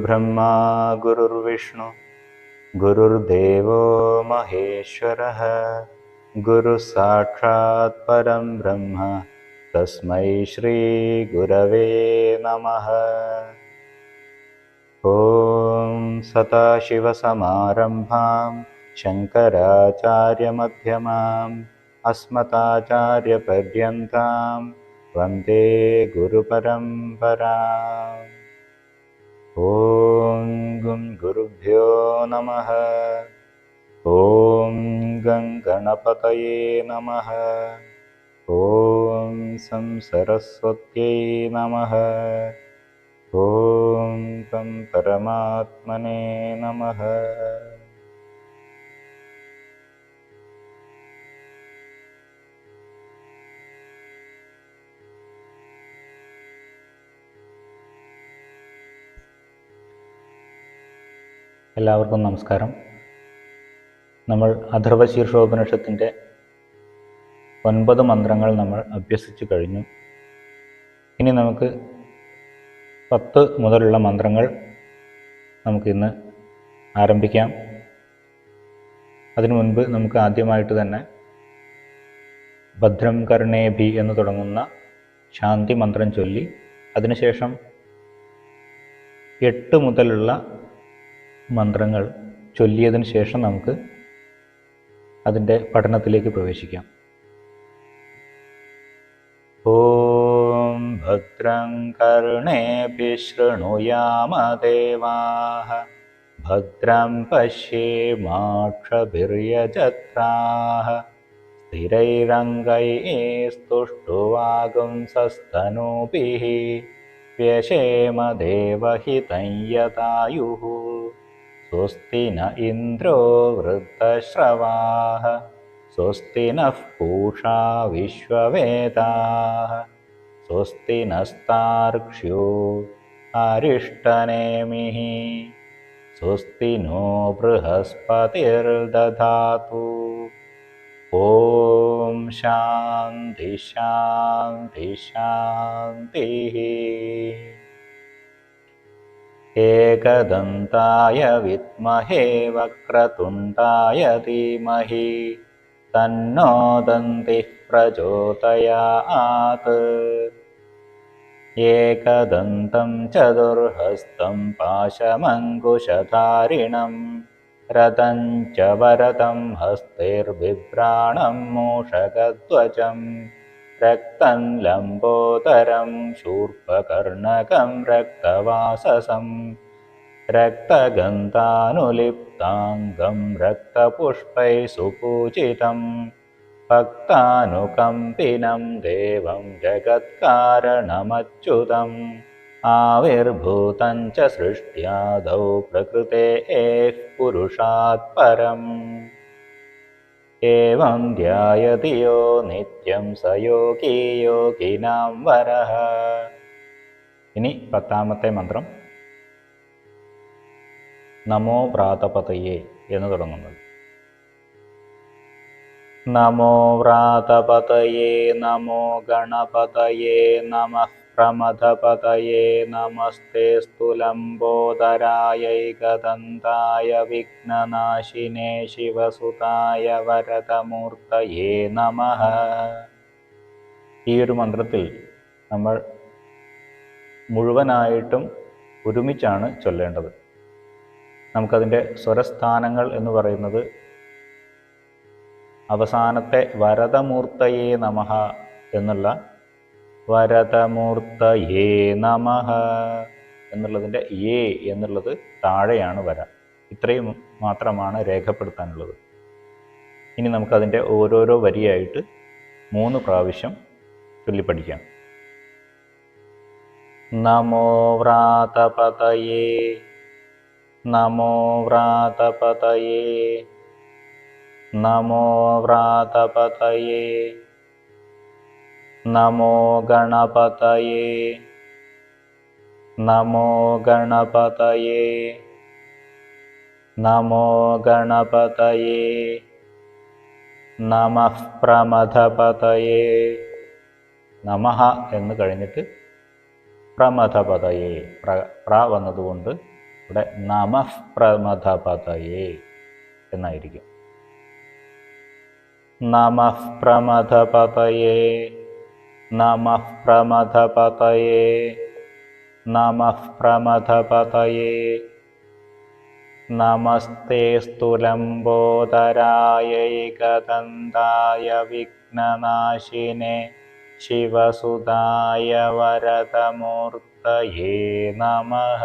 गुरुर्ब्रह्मा गुरुर्विष्णु गुरुर्देवो महेश्वरः गुरुसाक्षात् परं ब्रह्म तस्मै श्रीगुरवे नमः। ॐ सदाशिवसमारम्भां शङ्कराचार्यमध्यमाम् अस्मदाचार्यपर्यन्तां वन्दे गुरुपरम्पराम् गुं गुरुभ्यो नमः। ॐ गं गणपतये नमः। ॐ सं सरस्वत्यै नमः। ॐ तं परमात्मने नमः എല്ലാവർക്കും നമസ്കാരം. നമ്മൾ അഥർവശീർഷോപനിഷത്തിന്റെ ഒൻപത് മന്ത്രങ്ങൾ നമ്മൾ അഭ്യസിച്ചു കഴിഞ്ഞു. ഇനി നമുക്ക് പത്ത് മുതലുള്ള മന്ത്രങ്ങൾ നമുക്കിന്ന് ആരംഭിക്കാം. അതിനു മുൻപ് നമുക്ക് ആദ്യമായിട്ട് തന്നെ ഭദ്രം കർണേഭി എന്ന് തുടങ്ങുന്ന ശാന്തി മന്ത്രം ചൊല്ലി അതിനുശേഷം എട്ട് മുതലുള്ള മന്ത്രങ്ങൾ ചൊല്ലിയതിന് ശേഷം നമുക്ക് അതിൻ്റെ പഠനത്തിലേക്ക് പ്രവേശിക്കാം ഓം ഭദ്രം കർണേഭി ശൃണുയാമദേവാः ഭദ്രം പശ്യേമാക്ഷഭിര്യജത്രാः स्थिरैरङ्गैस्तुष्टुवागुंसस्तनूभिः व्यशेमदेवहितं यदायुः स्वस्ति न इन्द्रो वृद्धश्रवाः स्वस्ति नः पूषा विश्ववेदाः स्वस्ति नस्तार्क्ष्यो अरिष्टनेमिः स्वस्ति नो बृहस्पतिर्दधातु। ॐ शान्ति शान्ति शान्तिः एकदन्ताय विद्महे वक्रतुण्डाय धीमहि तन्नो दन्तिः प्रचोदयात्। एकदन्तं चतुर्हस्तं पाशमङ्कुशधारिणं रतं च वरदं हस्तैर्बिभ्राणं मूषकध्वजं रक्तं लम्बोदरं शूर्पकर्णकं रक्तवाससं रक्तगन्धानुलिप्ताङ्गं रक्तपुष्पैः सुपूजितं भक्तानुकम्पिनं देवं जगत्कारणमच्युतम् आविर्भूतं च सृष्ट्यादौ प्रकृतेः पुरुषात् परम् एवं ध्यायति यो नित्यं स योगी योगिनां वरः ഇനി പത്താമത്തെ മന്ത്രം നമോ പ്രാതപതയെ എന്ന് തുടങ്ങുന്നത് നമോ വ്രാതപതയേ നമോ ഗണപതയേ നമ പ്രമഥപതയേ നമസ്തേ സ്തുലംബോദരായൈകദന്തായ विघ्ननाशिने ശിവസുതായ വരതമൂർത്തയേ നമ ഈ ഒരു മന്ത്രത്തിൽ നമ്മൾ മുഴുവനായിട്ടും ഒരുമിച്ചാണ് ചൊല്ലേണ്ടത്. നമുക്കതിന്റെ സ്വരസ്ഥാനങ്ങൾ എന്ന് പറയുന്നത് അവസാനത്തെ വരതമൂർത്തയേ നമഃ എന്നുള്ള വരദമൂർത്തയേ നമ. എന്നുള്ളതിന്റെ ഏ എന്നുള്ളത് താഴെയാണ് വര. ഇത്രയും മാത്രമാണ് രേഖപ്പെടുത്താനുള്ളത്. ഇനി നമുക്കതിന്റെ ഓരോരോ വരിയായിട്ട് മൂന്ന് പ്രാവശ്യം ചൊല്ലിപ്പഠിക്കാം. നമോ വ്രാതപതയേ. നമോ വ്രാതപതയേ. നമോ വ്രാതപതയേ. നമോ ഗണപതയേ. നമോ ഗണപതയേ. നമോ ഗണപതയേ. നമ പ്രമഥപതയേ നമ എന്ന് കഴിഞ്ഞിട്ട് പ്രമഥപതയെ പ്ര പ്ര വന്നതുകൊണ്ട് ഇവിടെ നമ പ്രമഥപതയെ എന്നായിരിക്കും. നമ പ്രമഥപതയെ नमः प्रमथपतये नमः प्रमथपतये नमस्ते स्तुलं विघ्ननाशिने शिवसुताय वरदमूर्तये नमः।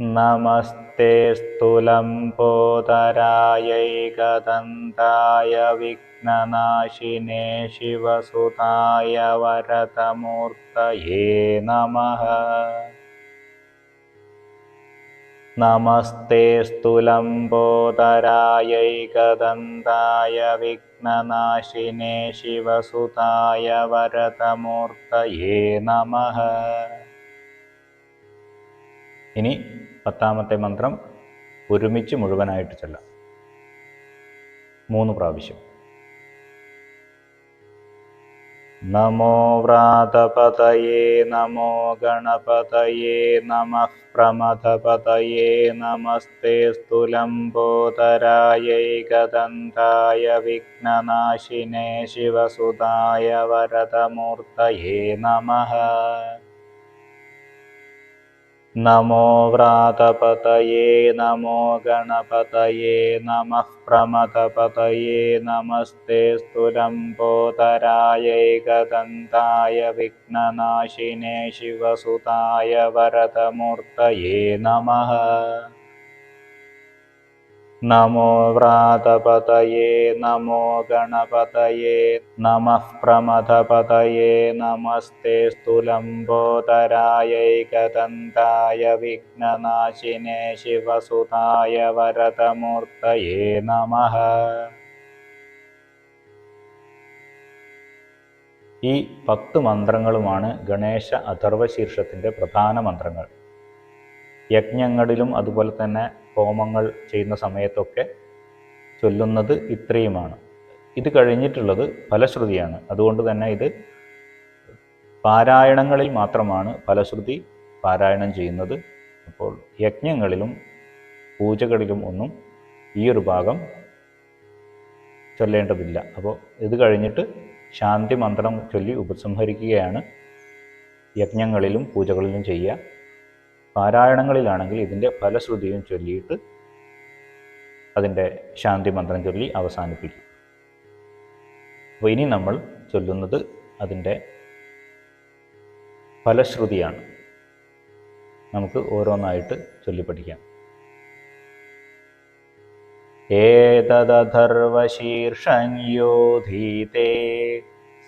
नमस्ते स्थूलं विघ्न വിഘ്നനാശിനെ ശിവസുതായ വരതമൂർത്തയേ നമഃ നമസ്തേ സ്തുലംബോധരായൈകദന്തായ വിഘ്നനാശിനെ ശിവസുതായ വരതമൂർത്തയേ നമഃ ഇനി പത്താമത്തെ മന്ത്രം ഒരുമിച്ച് മുഴുവനായിട്ട് ചെല്ലാം. മൂന്ന് പ്രാവശ്യം. നമോ വ്രാതപതയേ നമോ ഗണപതയേ നമ പ്രമഥപതയേ നമസ്തേ സ്തുലംബോധരായൈകദന്തായ വിഘ്നനാശിനേ ശിവസുതായ വരദമൂർത്തയേ നമഃ नमो व्रातपतये नमो गणपतये नमः प्रमथपतये नमस्ते स्थूलम्बोतरायैकगन्धाय विघ्ननाशिने शिवसुताय वरदमूर्तये नमः। നമോ വ്രാതപതയേ നമോ ഗണപതയേ നമ പ്രമഥപതയേ നമസ്തേ സ്തുലംബോദരായൈകദന്തായ വിഘ്നനാശിനേ ശിവസുതായ വരദമൂർത്തയേ നമ ഈ പത്ത് മന്ത്രങ്ങളുമാണ് ഗണേശ അഥർവശീർഷത്തിന്റെ പ്രധാന മന്ത്രങ്ങൾ. യജ്ഞങ്ങളിലും അതുപോലെ തന്നെ ഹോമങ്ങൾ ചെയ്യുന്ന സമയത്തൊക്കെ ചൊല്ലുന്നത് ഇത്രയുമാണ്. ഇത് കഴിഞ്ഞിട്ടുള്ളത് ഫലശ്രുതിയാണ്. അതുകൊണ്ട് തന്നെ ഇത് പാരായണങ്ങളിൽ മാത്രമാണ് ഫലശ്രുതി പാരായണം ചെയ്യുന്നത്. അപ്പോൾ യജ്ഞങ്ങളിലും പൂജകളിലും ഒന്നും ഈ ഒരു ഭാഗം ചൊല്ലേണ്ടതില്ല. അപ്പോൾ ഇത് കഴിഞ്ഞിട്ട് ശാന്തി മന്ത്രം ചൊല്ലി ഉപസംഹരിക്കുകയാണ്. യജ്ഞങ്ങളിലും പൂജകളിലും ചെയ്യുക. പാരായണങ്ങളിലാണെങ്കിൽ ഇതിന്റെ ഫലശ്രുതിയും ചൊല്ലിയിട്ട് അതിന്റെ ശാന്തി മന്ത്രം ചൊല്ലി അവസാനിപ്പിക്കും. അപ്പോൾ ഇനി നമ്മൾ ചൊല്ലുന്നത് അതിന്റെ ഫലശ്രുതിയാണ് നമുക്ക് ഓരോന്നായിട്ട് ചൊല്ലിപ്പഠിക്കാം പഠിക്കാം. ഏതദധർവശീർഷഞ്യോധീതേ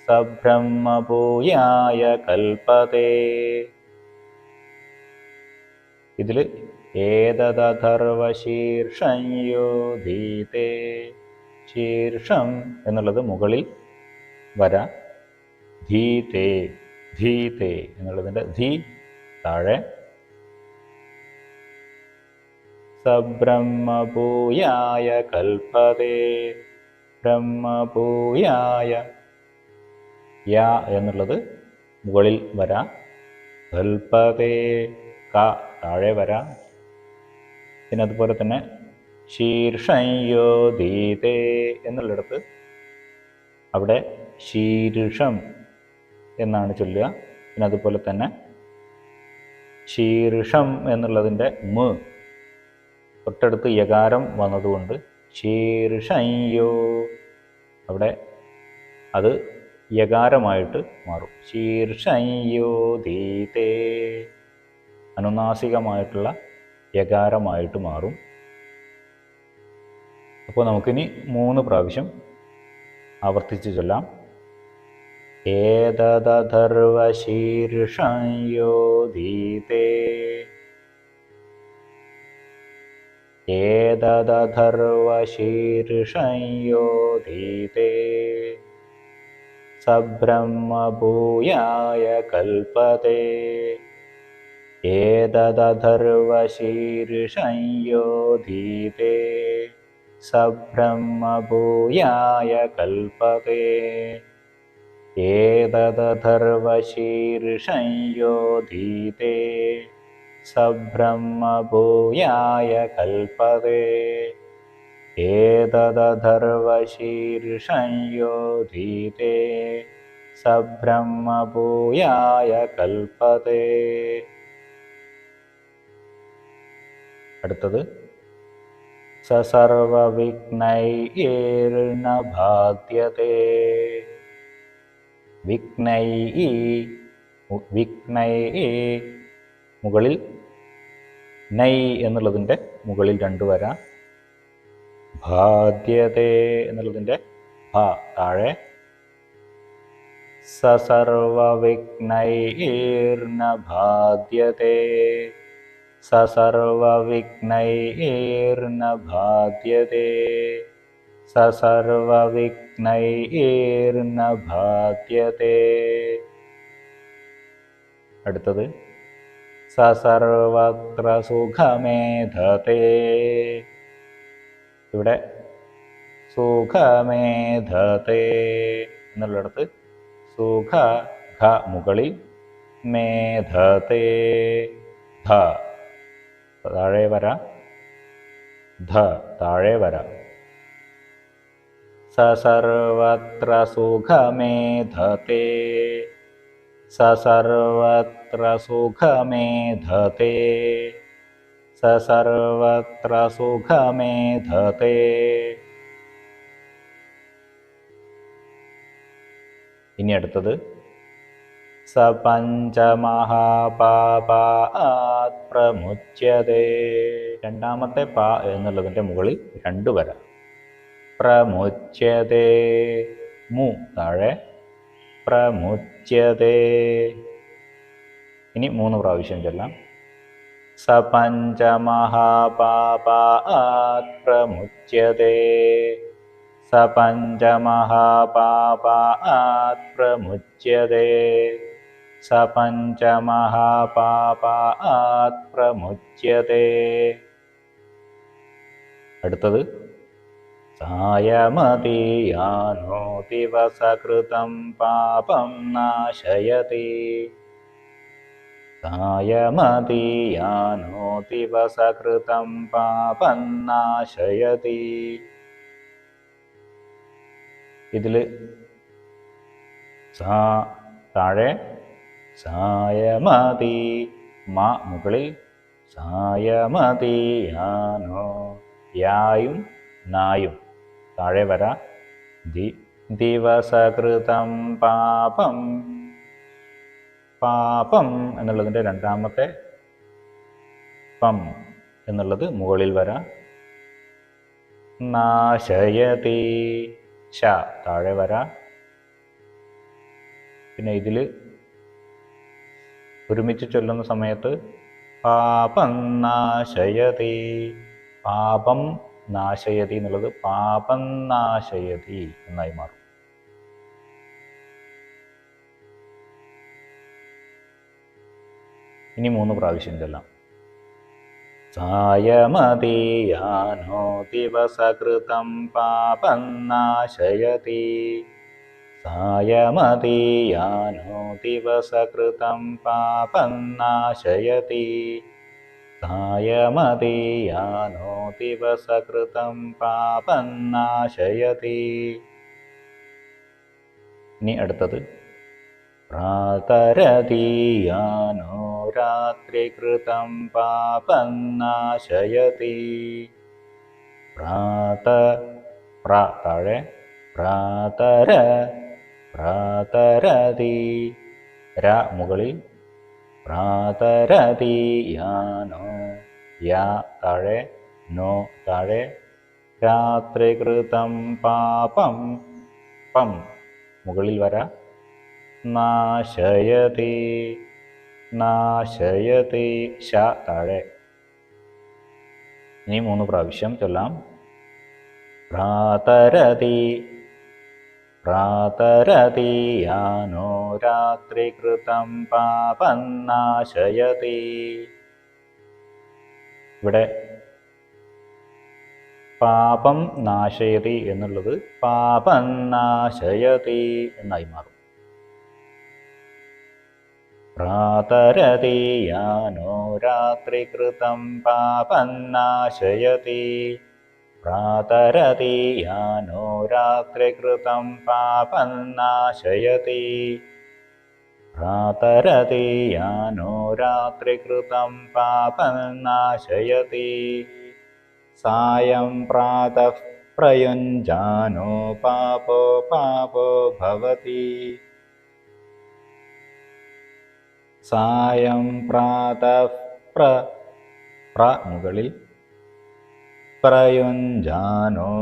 സബ്രഹ്മഭൂയായ കൽപ്പതേ ഇതിൽ ഏതദധർവശീർഷഞ്യോധീതേ ശീർഷം എന്നുള്ളത് മുകളിൽ വര ധീതേ ധീതേ എന്നുള്ളതിന്റെ ധീ താഴെ. സബ്രഹ്മഭൂയായ കൽപ്പതേ ബ്രഹ്മഭൂയായ യാ എന്നുള്ളത് മുകളിൽ വര കൽപ്പതേ ക താഴെ വരാം. പിന്നെ അതുപോലെ തന്നെ ശീർഷയോധീതേ എന്നുള്ളിടത്ത് അവിടെ ശീർഷം എന്നാണ് ചൊല്ലുക. പിന്നെ അതുപോലെ തന്നെ ശീർഷം എന്നുള്ളതിന്റെ മ് തൊട്ടടുത്ത് യകാരം വന്നതുകൊണ്ട് ശീർഷയ്യോ അവിടെ അത് യകാരമായിട്ട് മാറും. ശീർഷയ്യോധീതേ അനുനാസികമായിട്ടുള്ള യകാരമായിട്ട് മാറും. അപ്പോൾ നമുക്കിനി മൂന്ന് പ്രാവശ്യം ആവർത്തിച്ച് ചൊല്ലാം. ഏതദധർവശീർഷയോധീതേ. സബ്രഹ്മഭൂയായ കൽപ്പതേ एददधर्व शीर्षं यो स ब्रह्म कल्पते। ए दद धर्व स ब्रह्म कल्पते। एदधर्व शीर्षं यो स ब्रह्मभूयाय कल्पते। അടുത്തത്. സർവവിഘ്നൈർണ ബാധ്യത്തെ വിഘ്നൈ വിഘ്നൈ മുകളിൽ നൈ എന്നുള്ളതിന്റെ മുകളിൽ രണ്ട് വര. ബാധ്യതേ എന്നുള്ളതിന്റെ ഭ താഴെ. സസർവവിഘ്നൈർന ബാധ്യത്തെ സസർവവിഘ്നൈർന ബാധ്യത്തെ സസർവവിഘ്നൈർന ബാധ്യത്തെ അടുത്തത് സസർവത്ര സുഖമേധത്തെ ഇവിടെ സുഖമേധത്തെ എന്നുള്ളിടത്ത് സുഖ ഘ മുകളിൽ മേധത്തെ ധ താഴെ വര. ധ താഴെ വര. സർവത്ര സുഖമേധത്തെ സസർവത്ര സുഖമേധത്തെ സസർവത്ര സുഖമേധത്തെ ഇനി അടുത്തത്. സ പഞ്ചമഹാപാപാത് പ്രമുച്യതേ രണ്ടാമത്തെ പ എന്നുള്ളതിന്റെ മുകളിൽ രണ്ടു വര. പ്രമുച്യതേ മു താഴെ. പ്രമുച്യതേ ഇനി മൂന്ന് പ്രാവശ്യം ചെല്ലാം. സ പഞ്ചമഹാപാപാത് പ്രമുച്യതേ സ പഞ്ചമഹാപാപാത് പ്രമുച്യതേ സ പഞ്ചമഹാപാപാത് പ്രമുച്യത്തെ അടുത്തത്. സായമതീയാനോ ദിവസകൃതം പാപം നാശയതി. സായമതീയാനോ ദിവസകൃതം പാപം നാശയതി. ഇതിൽ സാ താഴെ സായമതി. മാ മുകളിൽ. സായമതിയാനോ. യായും നായും. താഴെ വര. ദി ദിവസകൃതം പാപം. പാപം എന്നുള്ളതിന്റെ രണ്ടാമത്തെ പം എന്നുള്ളത് മുകളിൽ വര. നാശയതി. ശ താഴെ വര. പിന്നെ ഇതിൽ ഒരുമിച്ച് ചൊല്ലുന്ന സമയത്ത് പാപം നാശയതി പാപം നാശയതി എന്നുള്ളത് പാപം നാശയതി എന്നായി മാറും. ഇനി മൂന്ന് പ്രാവശ്യം ചെല്ലാം. സായമതീയാനോ ദിവസകൃതം പാപം നാശയതി സായമതീയാനോ ദിവസകൃതം പാപം നാശയതി സായമതീയാനോ ദിവസകൃതം പാപം നാശയതി ഇനി അടുത്തത് പ്രാതരതീയാനോ രാത്രികൃതം പാപം നാശയതി പ്രാത പ്ര താഴെ പ്രാതര പ്രാതരതി. ര മുകളിൽ പ്രാതരതീയാനോ യാ താഴെ നോ താഴെ. രാത്രികൃതം പാപം. പം. മുകളിൽ വര. നാശയതി. നാശയതി. ശ താഴെ. ഇനി മൂന്ന് പ്രാവശ്യം ചൊല്ലാം. പ്രാതരതി. പ്രാതരതീയാനോ രാത്രികൃതം പാപം നാശയതി. ഇവിടെ പാപം നാശയതി എന്നുള്ളത് പാപം നാശയതി എന്നായി മാറും. പ്രാതരതീയാനോ രാത്രികൃതം പാപം നാശയതി. പ്രാതരതീയാനോ രാത്രികൃതം പാപം നാശയതി പ്രാതരതീയാനോ രാത്രികൃതം പാപം നാശയതി സായം പ്രാതഃ പ്രയുഞ്ജാനോ പാപോ പാപോ ഭവതി സായം പ്രാതഃ പ്ര പ്ര മുകളിൽ പ്രയുഞ്ജാനോ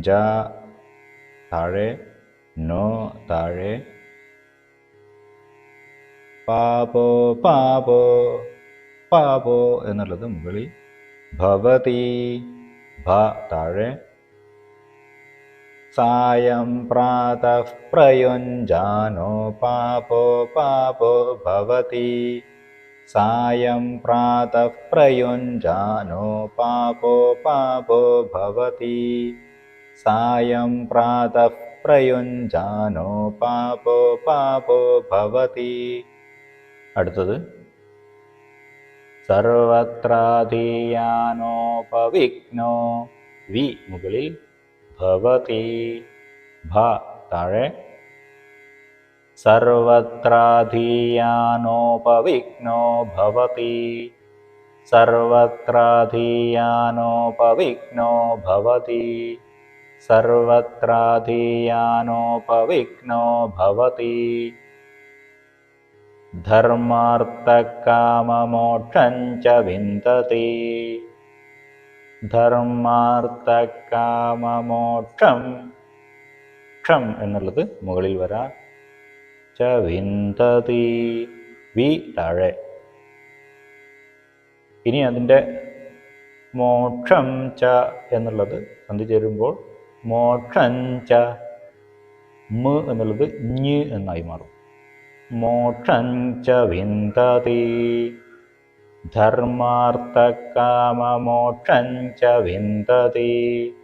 ജ താഴെ നോ താഴെ പാപോ പാപോ പാപോ എന്നുള്ളത് മുകളിൽ ഭവതി ഭ താഴെ സായം പ്രാതഃ പ്രയുഞ്ജാനോ പാപോ പാപോ ഭവതി സായം प्रातः പ്രയുഞ്ജാനോ പാപോ പാപോ ഭവതി സായം प्रातः പ്രയുഞ്ജാനോ പാപോ പാപോ ഭവതി അടുത്തത് സർവത്രാധീയാനോപവിഘ്നോ വി മുകളിൽ ഭവതി ഭ താഴെ സർവത്രാധീയാനോപവിഘ്നോ ഭവതി. സർവത്രാധീയാനോപവിഘ്നോ ഭവതി. സർവത്രാധീയാനോപവിഘ്നോ ഭവതി. ധർമാർത്ഥകാമമോക്ഷം ച വിന്ദതി ധർമാർത്ഥകാമമോക്ഷം. ക്ഷം എന്നുള്ളത് മുകളിൽ വരാ. വിന്തതി വി താഴെ. ഇനി അതിന്റെ മോക്ഷം ച എന്നുള്ളത് സന്ധി ചേരുമ്പോൾ മോക്ഷം ച മ് എന്നുള്ളത് ഞ് എന്നായി മാറും. മോക്ഷം ച വിന്തതി ധർമാർത്ഥകാമമോക്ഷം ച വിന്തതി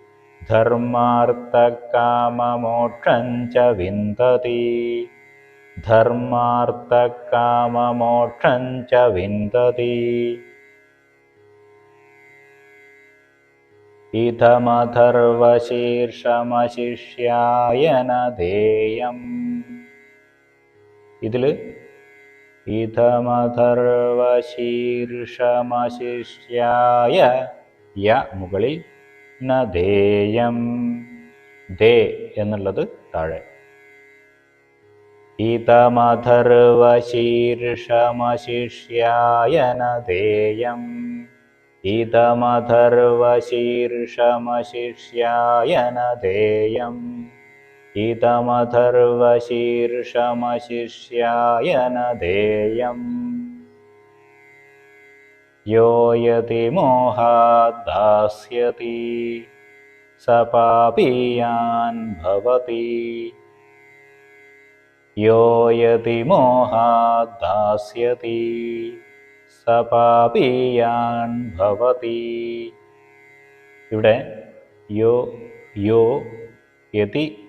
ധർമാർത്ഥകാമമോക്ഷം ച വിന്ദതി ധർമാർത്ഥകാമമോക്ഷം ച വിന്ദതി ഇതമധർവശീർഷമശിഷ്യായ നദേയം ഇതിൽ ഇതമധർവശീർഷമശിഷ്യായ യ മുകളിൽ നദേയം ദേ എന്നുള്ളത് താഴെ. इदमधर्व शीर्षम शिष्यायन देयम् इदमधर्व देयम्। इदमथर्व देयम्। यो यदि स पापीयान् भवति। ഭവതി യോ യതി മോഹാദാസ്യതി സ പാപീയാൻ ഭവതി. ഇവിടെ യോ യോ യതി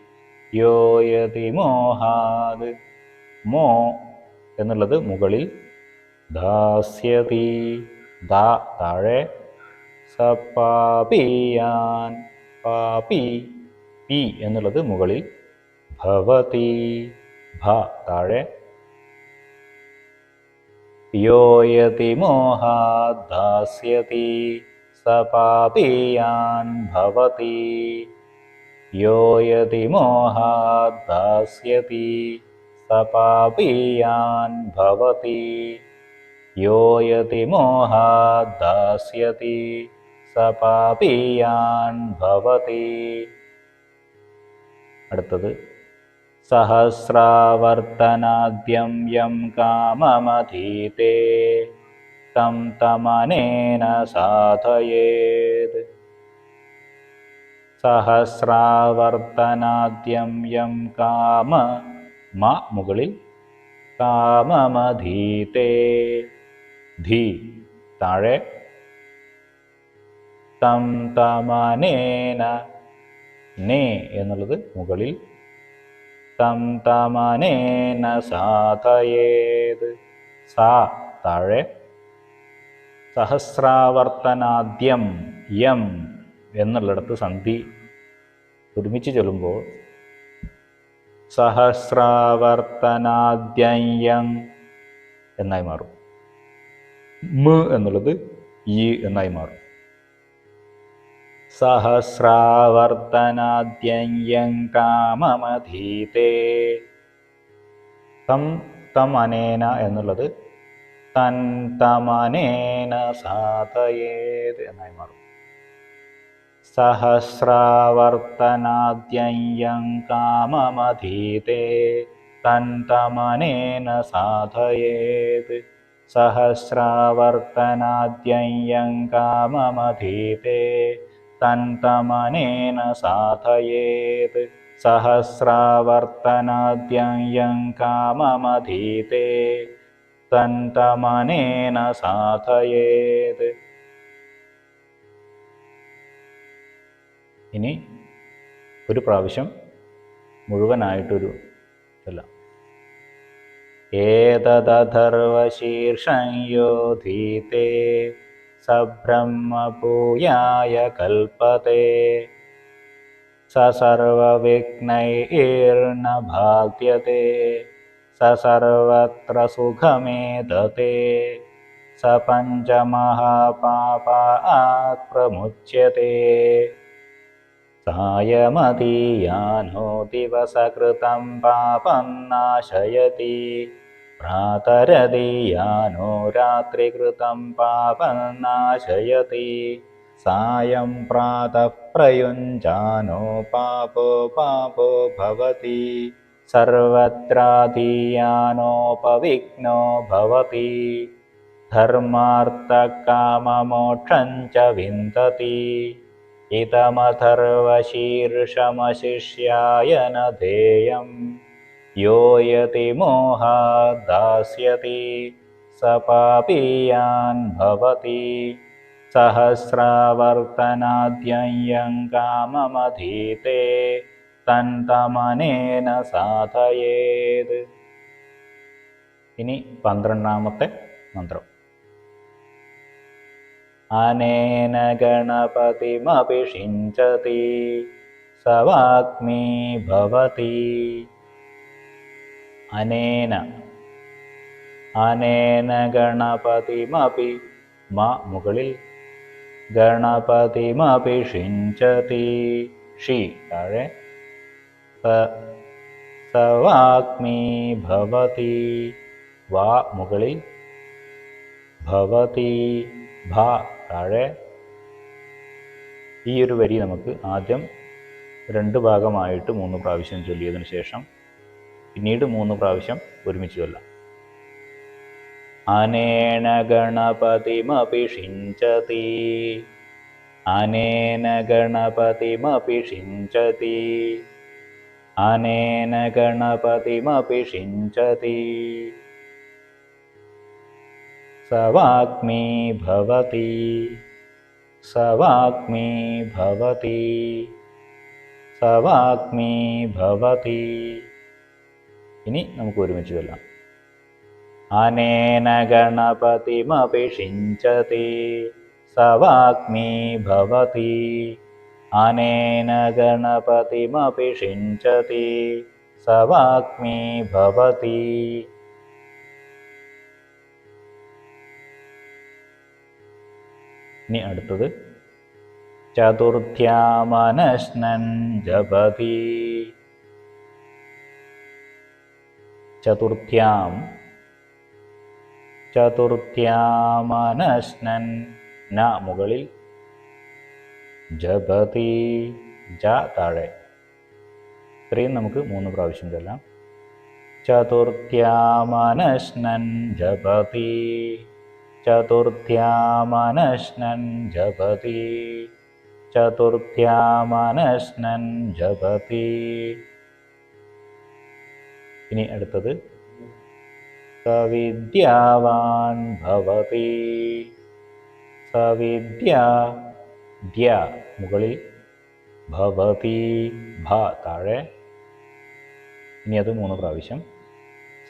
യോയതി മോഹാത് മോ എന്നുള്ളത് മുകളിൽ ദാസ്യതി ദാ താഴെ സപാപിയാൻ പാപി പി എന്നുള്ളത് മുകളിൽ ഭവതി. ഭ താഴെ. യോയതി മോഹാദാസ്യതി സ പാപിയാൻ ഭവതി. യോയതി മോഹാദാസ്യതി സ പാപിയാൻ ഭവതി. യോയതി മോഹാദാസ്യതി സ പാപിയാൻ ഭവതി. അടുത്തത്. സഹസ്രാവർത്തനാദ്യം യം काममधीते തം തമനേന സാധയേത്. സഹസ്രാവർത്തനാദ്യം യം കാമ മ മുകളിൽ കാമമധീതേ. ധീ താഴെ. തം തമനേന നേ എന്നുള്ളത് മുകളിൽ തം തമനേന സാധയേത് സാ താഴെ. സഹസ്രാവർത്തനാദ്യം യം എന്നുള്ളിടത്ത് സന്ധി ഒരുമിച്ച് ചൊല്ലുമ്പോൾ സഹസ്രാവർത്തനാദ്യം എന്നായി മാറും. മ് എന്നുള്ളത് ഇ എന്നായി മാറും. സഹസ്രാവർത്തനാദ്യം കാമമധീതേ. തം തമനേന എന്നുള്ളത് തൻ തമനേന സാധയേത് എന്നായി മാറും. സഹസ്രാവർത്തനാദ്യം കാമമധീതേ തൻ തമനേന സാധയേത്. സഹസ്രാവർത്തനാദ്യം കാമമധീതേ സാധയേത്. സഹസ്രാവർത്തനാദ്യം കാമമധീതേ. തൻ തമനേന സാധയേത്. ഇനി ഒരു പ്രാവശ്യം മുഴുവനായിട്ടൊരു ചൊല്ലാം ഏതദധർവശീർഷം स ब्रह्मपूयाय कल्पते। स सर्वविघ्नैर्न भाग्यते स सर्वत्र सुखमेतते स पञ्चमहापापात् प्रमुच्यते। सायमदीयानो दिवसकृतं पापं नाशयति। प्रातरदीयानो रात्रिकृतं पापं नाशयति सायं प्रातः प्रयुञ्जानो पापो पापो भवति। सर्वत्राधीयानोपविघ्नो भवति। धर्मार्थकाममोक्षं च विन्दति। इदमथर्वशीर्षमशिष्याय न देयम् ന ധേയം യോ യതി മോഹാദാസ്യതി സ പാപീയാൻ ഭവതി സഹസ്രാവർത്തനാദ്യം കാമമധീതേ തന്തമനേന തമനേന സാധയേത് ഇനി പന്ത്രണ്ടാമത്തെ മന്ത്രം. അനേന ഗണപതിമഭിഷിഞ്ചതി സവാഗ്മീ ഭവതി। അനേന. അനേന ഗണപതിമപി മ മുകളിൽ. ഗണപതിമപി ഷിഞ്ചതി. ഷി താഴെ. സവാഗ്മി ഭവതി. വാ മുകളിൽ. ഭവതി ഭ താഴെ. ഈ ഒരു വരി നമുക്ക് ആദ്യം രണ്ട് ഭാഗമായിട്ട് മൂന്ന് പ്രാവശ്യം ചൊല്ലിയതിനു ശേഷം പിന്നീട് മൂന്ന് പ്രാവശ്യം ഒരുമിച്ച് ചൊല്ലാം. അനേന ഗണപതിമപിഷിഞ്ചതി അനേന ഗണപതിമപിഷിഞ്ചതി അനേന ഗണപതിമപിഷിഞ്ചതി സവാഗ്മീ ഭവതി. സവാഗ്മീ ഭവതി. സവാഗ്മീ ഭവതി. ഇനി നമുക്ക് ഒരുമിച്ച് ചൊല്ലാം. അനേന ഗണപതിമഭിഷിഞ്ചതി സവാഗ്മീ ഭവതി. അനേന ഗണപതിമഭിഷിഞ്ചതി സവാഗ്മീ ഭവതി. ഇനി അടുത്തത്. ചതുർത്ഥ്യാമനശ്നൻ ജപതി. ചതുർത്ഥ്യാം. ചതുർത്ഥ്യാമനശ്നൻ. ന മുകളിൽ. ജപതി ജ താഴെ. ഇത്രയും നമുക്ക് മൂന്ന് പ്രാവശ്യം ചൊല്ലാം ചതുർത്ഥ്യാമനശ്നൻ ജപതി ചതുർത്ഥ്യാമനശ്നൻ ജപതി ചതുർത്ഥ്യാമനശ്നൻ ജപതി ഇനി അടുത്തത്. സവിദ്യാവാൻ ഭവതി. സവിദ്യ ദ്യ മുകളിൽ ഭവതി ഭ താഴെ. ഇനി അത് മൂന്ന് പ്രാവശ്യം.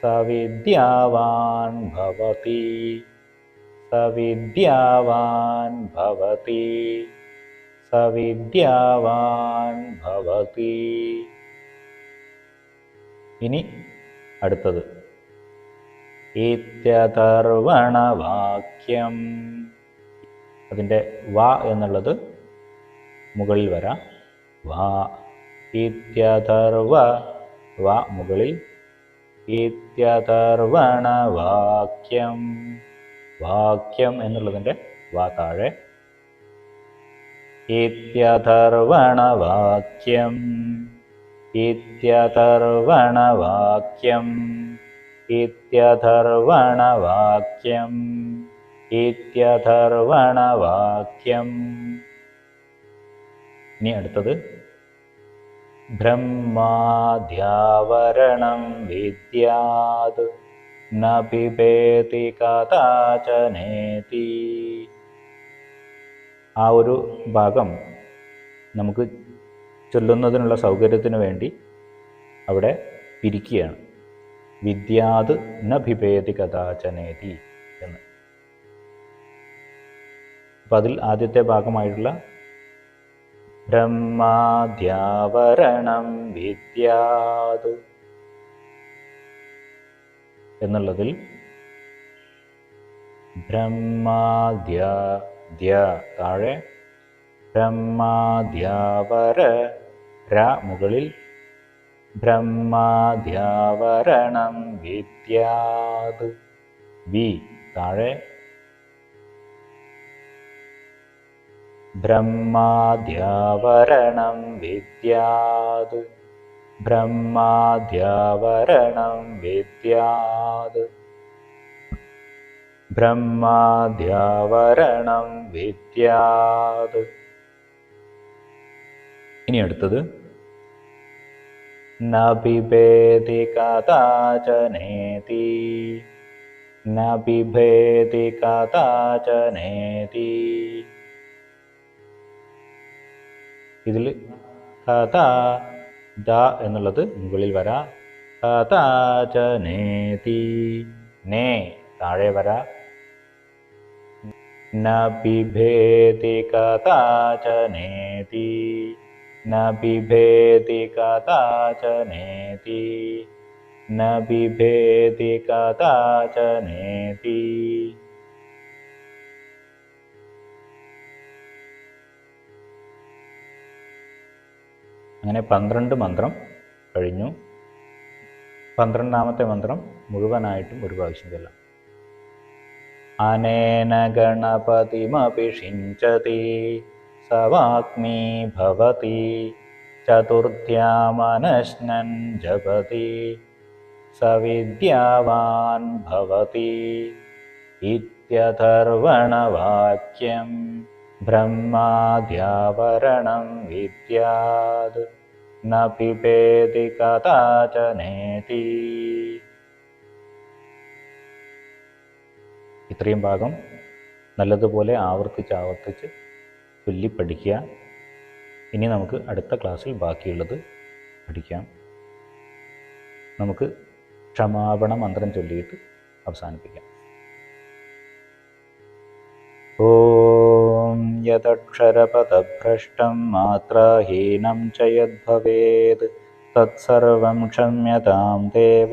സവിദ്യാവാൻ ഭവതി. സവിദ്യാവാൻ ഭവതി. സവിദ്യാവാൻ ഭവതി. ഇനി അടുത്തത്. ഇത്യതർവണവാക്യം. അതിന്റെ വ എന്നുള്ളത് മുകളിൽ വരാം. വാ. ഇത്യതർവ. വ മുകളിൽ. ഇത്യതർവണവാക്യം. വാക്യം എന്നുള്ളതിന്റെ വാ താഴെ. ഇത്യതർവണവാക്യം. ഇത്യതർവണവാക്യം ഇത്യഥർവണവാക്യം ഇത്യഥർവണവാക്യം ഇനി അടുത്തത്. ബ്രഹ്മാധ്യാവരണം വിദ്യാത് ന കഥാചനേതി. ആ ഒരു ഭാഗം നമുക്ക് ചൊല്ലുന്നതിനുള്ള സൗകര്യത്തിന് വേണ്ടി അവിടെ പിരിക്കുകയാണ് വിദ്യാത് ന ഭിഭേതി കഥാചനേതി എന്ന്. അപ്പം അതിൽ ആദ്യത്തെ ഭാഗമായിട്ടുള്ള ബ്രഹ്മാധ്യാവരണം വിദ്യാത് എന്നുള്ളതിൽ ബ്രഹ്മാധ്യാ ധ്യ താഴെ ബ്രഹ്മാധ്യാവര ര മുകളിൽ ബ്രഹ്മാധ്യാവരണം വിദ്യാത്. വി താഴെ ബ്രഹ്മാധ്യാവരണം വിദ്യാത്. ബ്രഹ്മാധ്യാവരണം വിദ്യാത്. ബ്രഹ്മാധ്യാവരണം വിദ്യാത്. ഇനി അടുത്തത്. ന ബിഭേദി കഥാചനേതി ന കഥാചനേതി ഇതിൽ കഥ ദ എന്നുള്ളത് മുകളിൽ വരാ. കഥാചനേതി. നേ താഴെ വരാ. ന കഥാചനേതി न बिभेति कदाचनेति न बिभेति कदाचनेति അങ്ങനെ പന്ത്രണ്ട് മന്ത്രം കഴിഞ്ഞു പന്ത്രണ്ടാമത്തെ മന്ത്രം മുഴുവനായിട്ടും ഒരു പ്രാവശ്യം ചൊല്ലാം അനേന ഗണപതിമപി സവാഗ്മീ ഭവതി ചതുർത്ഥ്യാമനശ്നൻ ജപതി സവിദ്യാവാൻ ഭവതി ഇത്യഥർവണവാക്യം ബ്രഹ്മാദ്യാവരണം വിദ്യാത് ന പിബേതി കഥാചനേതി ഇത്രയും ഭാഗം നല്ലതുപോലെ ആവർത്തിച്ച് ആവർത്തിച്ച് ചൊല്ലി പഠിക്കുക ഇനി നമുക്ക് അടുത്ത ക്ലാസ്സിൽ ബാക്കിയുള്ളത് പഠിക്കാം. നമുക്ക് ക്ഷമാപണ മന്ത്രം ചൊല്ലിയിട്ട് അവസാനിപ്പിക്കാം. ഓം യദക്ഷരപദഭ്രഷ്ടം മാത്രാഹീനം ച യദ്ഭവേത് തത്സർവം ക്ഷമ്യതാം ദേവ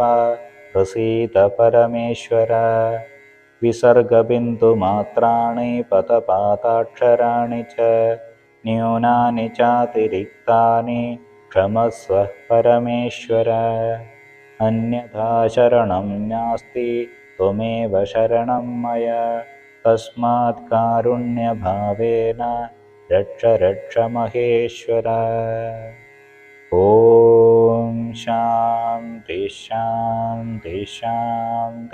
പ്രസീത പരമേശ്വര. विसर्गबिन्दुमात्राणि पतपाताक्षराणि च न्यूनानि चातिरिक्तानि क्षमस्वः परमेश्वर। अन्यथा शरणं नास्ति त्वमेव शरणं मया। तस्मात् कारुण्यभावेन रक्ष रक्ष महेश्वर। ॐ शां देशां देशां